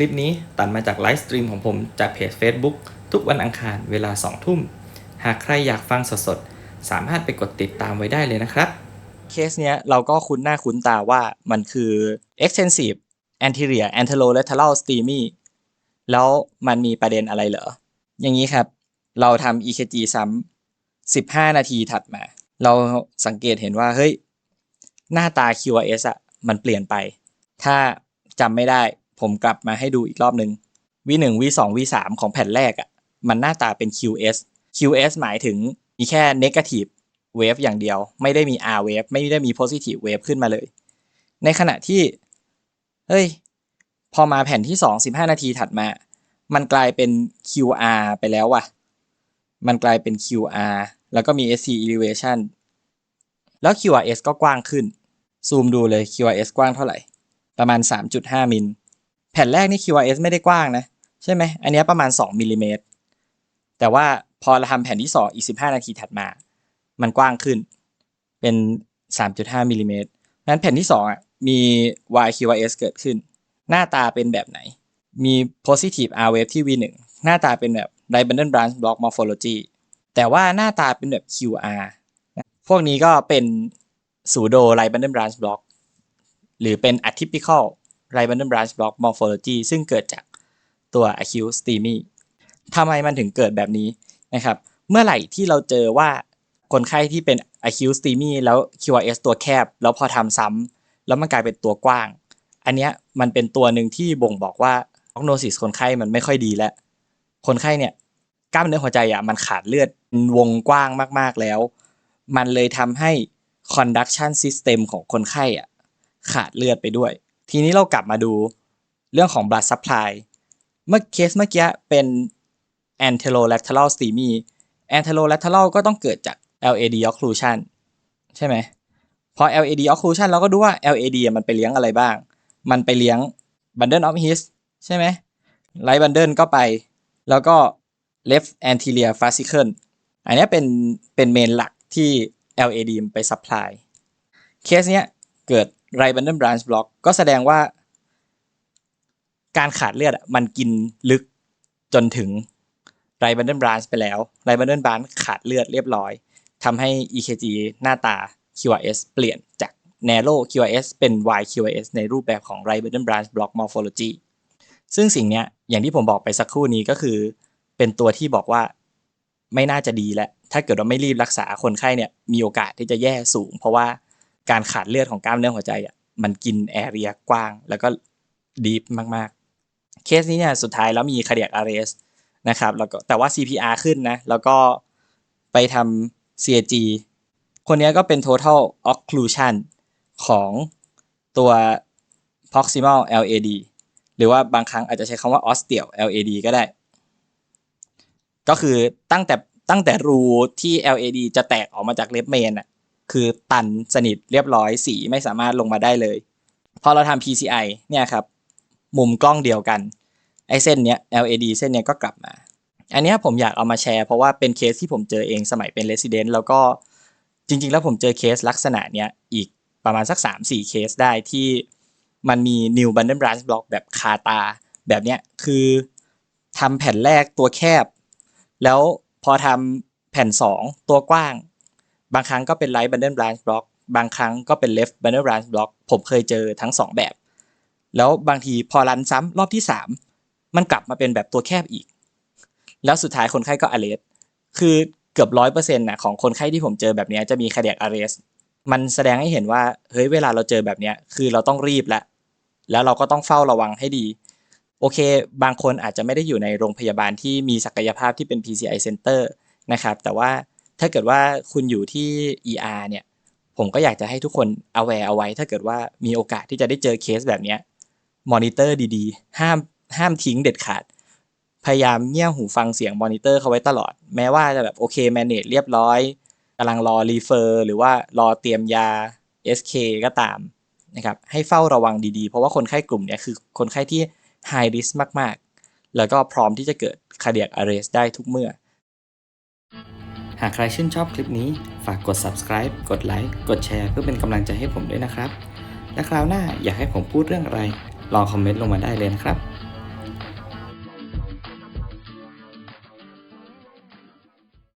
ลิปนี้ตัดมาจากไลฟ์สตรีมของผมจากเพจ Facebook ทุกวันอังคารเวลา 2 ทุ่ม หากใครอยากฟังสดๆ สามารถไปกดติดตามไว้ได้เลยนะครับ เคสเนี้ยเราก็คุ้นหน้าคุ้นตาว่ามันคือ extensive anterior anterolateral STEMI แล้วมันมีประเด็นอะไรเหรอ อย่างนี้ครับ เราทำ EKG ซ้ำ15 นาทีถัดมา เราสังเกตเห็นว่า เฮ้ย หน้าตา QRS อะมันเปลี่ยนไป ถ้าจำไม่ได้ ผมกลับมาให้ดูอีกรอบหนึ่ง V1 V2 V3 ของแผ่นแรกอะมันหน้าตาเป็น QS QS หมายถึงมีแค่ negative wave อย่างเดียว ไม่ได้มี R wave ไม่ได้มี positive wave ขึ้นมาเลย ในขณะที่ เฮ้ย พอมาแผ่นที่ 2 15 นาทีถัดมา มันกลายเป็น QR ไปแล้วว่ะ มันกลายเป็น QR แล้วก็มี SC elevation แล้ว QRS ก็กว้างขึ้น ซูมดูเลย QRS กว้างเท่าไหร่ ประมาณ 3.5 มิล แผ่นแรกนี่ QRS ไม่ได้กว้างนะ ใช่ไหม อันนี้ประมาณ 2มิลลิเมตรแต่ว่าพอเราทำแผ่นที่ 2 อีก 15 นาทีถัดมา มันกว้างขึ้นเป็น 3.5มิลลิเมตรนั้นแผ่นที่2อะมี YQRS เกิดขึ้น หน้าตาเป็นแบบไหน มี positive R wave ที่ V1 หน้าตาเป็นแบบ Dibundle branch block morphology แต่ว่าหน้าตาเป็นแบบ QR พวกนี้ก็เป็น pseudo Dibundle branch block หรือเป็น atypical Dibundle branch block morphology ซึ่งเกิดจากตัว acute STEMI ทำไมมันถึงเกิดแบบนี้นะครับ เมื่อไหร่ที่เราเจอว่าคนไข้ที่เป็น acute STEMI แล้ว QRS ตัวแคบ แล้วพอทำซ้ำแล้วมันกลายเป็นตัวกว้าง อันเนี้ยมันเป็นตัวหนึ่งที่บ่งบอกว่า prognosis คนไข้มันไม่ค่อยดีแล้ว คนไข้เนี่ยกล้ามเนื้อหัวใจอะมันขาดเลือดวงกว้างมากๆแล้ว มันเลยทำให้ conduction system ของคนไข้อะขาดเลือดไปด้วย ทีนี้เรากลับมาดูเรื่องของ blood supply เมื่อเคสเมื่อกี้เป็น anterolateral STEMI anterolateral ก็ต้องเกิดจาก LAD occlusion ใช่ไหมพอ LAD occlusion เราก็ดูว่า LAD มันไปเลี้ยงอะไรบ้าง มันไปเลี้ยง bundle of His ใช่ไหม right bundle ก็ไป แล้วก็ left anterior fascicle อันนี้เป็นเป็นเมนหลักที่ LAD ไป supply เคสเนี้ย เกิด right bundle branch block ก็แสดงว่า การขาดเลือดมันกินลึกจนถึง right bundle branch ไปแล้ว right bundle branch ขาดเลือดเรียบร้อยทำให้ EKG หน้าตา QRS เปลี่ยนจาก narrow QRS เป็น wide QRS ในรูปแบบของ right bundle branch block morphology ซึ่งสิ่งเนี้ยอย่างที่ผมบอกไปสักครู่นี้ก็คือ เป็นตัวที่บอกว่าไม่น่าจะดีแล้วถ้าเกิดว่าไม่รีบรักษาคนไข้เนี่ยมีโอกาสที่จะแย่สูง เพราะว่า การขาดเลือดของกล้ามเนื้อหัวใจอะมันกินแอเรียกว้าง แล้วก็ดีฟมากๆ เคสนี้เนี่ยสุดท้ายแล้วมี cardiac arrest นะครับแล้วก็แต่ว่า CPR ขึ้นนะ แล้วก็ไปทำ CAG คนนี้ก็เป็น total occlusion ของตัว proximal LAD หรือว่าบางครั้งอาจจะใช้คำว่า ostial LAD ก็ได้ ก็คือตั้งแต่ตั้งแต่รูที่ LAD จะแตกออกมาจากเลฟเมนอะ คือตันสนิทเรียบร้อยสีไม่สามารถลงมาได้เลย พอเราทำ PCI เนี่ยครับ มุมกล้องเดียวกัน ไอเส้นเนี้ย LAD เส้นเนี้ยก็กลับมา อันนี้ผมอยากเอามาแชร์เพราะว่าเป็นเคสที่ผมเจอเองสมัยเป็น resident แล้วก็จริง ๆ แล้วผมเจอเคสลักษณะเนี้ยอีกประมาณสัก 3-4 เคสได้ที่มันมี new bundle branch block แบบคาตา แบบเนี้ยคือทำแผ่นแรกตัวแคบ แล้วพอทำแผ่น 2 ตัวกว้าง บางครั้งก็เป็น right bundle branch block บางครั้งก็เป็น left bundle branch block ผมเคยเจอทั้ง 2 แบบ แล้วบางทีพอรันซ้ำรอบที่ 3 มันกลับมาเป็นแบบตัวแคบอีก แล้วสุดท้ายคนไข้ก็ arrest คือเกือบร้อยเปอร์เซ็นต์นะของคนไข้ที่ผมเจอแบบนี้จะมี cardiac arrest มันแสดงให้เห็นว่าเฮ้ยเวลาเราเจอแบบนี้คือเราต้องรีบแล้วแล้วเราก็ต้องเฝ้าระวังให้ดี โอเค บางคนอาจจะไม่ได้อยู่ในโรงพยาบาลที่มีศักยภาพที่เป็น PCI center นะครับ แต่ว่า ถ้าเกิดว่าคุณอยู่ที่ ER เนี่ย ผมก็อยากจะให้ทุกคน aware เอาไว้ ถ้าเกิดว่ามีโอกาสที่จะได้เจอเคสแบบเนี้ยมอนิเตอร์ดีๆ ห้ามห้ามทิ้งเด็ดขาด พยายามเงี่ยหูฟังเสียงมอนิเตอร์เขาไว้ตลอด แม้ว่าจะแบบโอเค manage เรียบร้อยกำลังรอรีเฟอร์หรือว่ารอเตรียมยา SK ก็ตามนะครับ ให้เฝ้าระวังดีๆ เพราะว่าคนไข้กลุ่มนี้คือคนไข้ที่ high risk มากๆ แล้วก็พร้อมที่จะเกิด cardiac arrest ได้ทุกเมื่อ หากใครชื่นชอบคลิปนี้ ฝากกด subscribe กดไลค์ กดแชร์เพื่อเป็นกำลังใจให้ผมด้วยนะครับ และคราวหน้าอยากให้ผมพูดเรื่องอะไร ลองคอมเมนต์ลงมาได้เลยนะครับ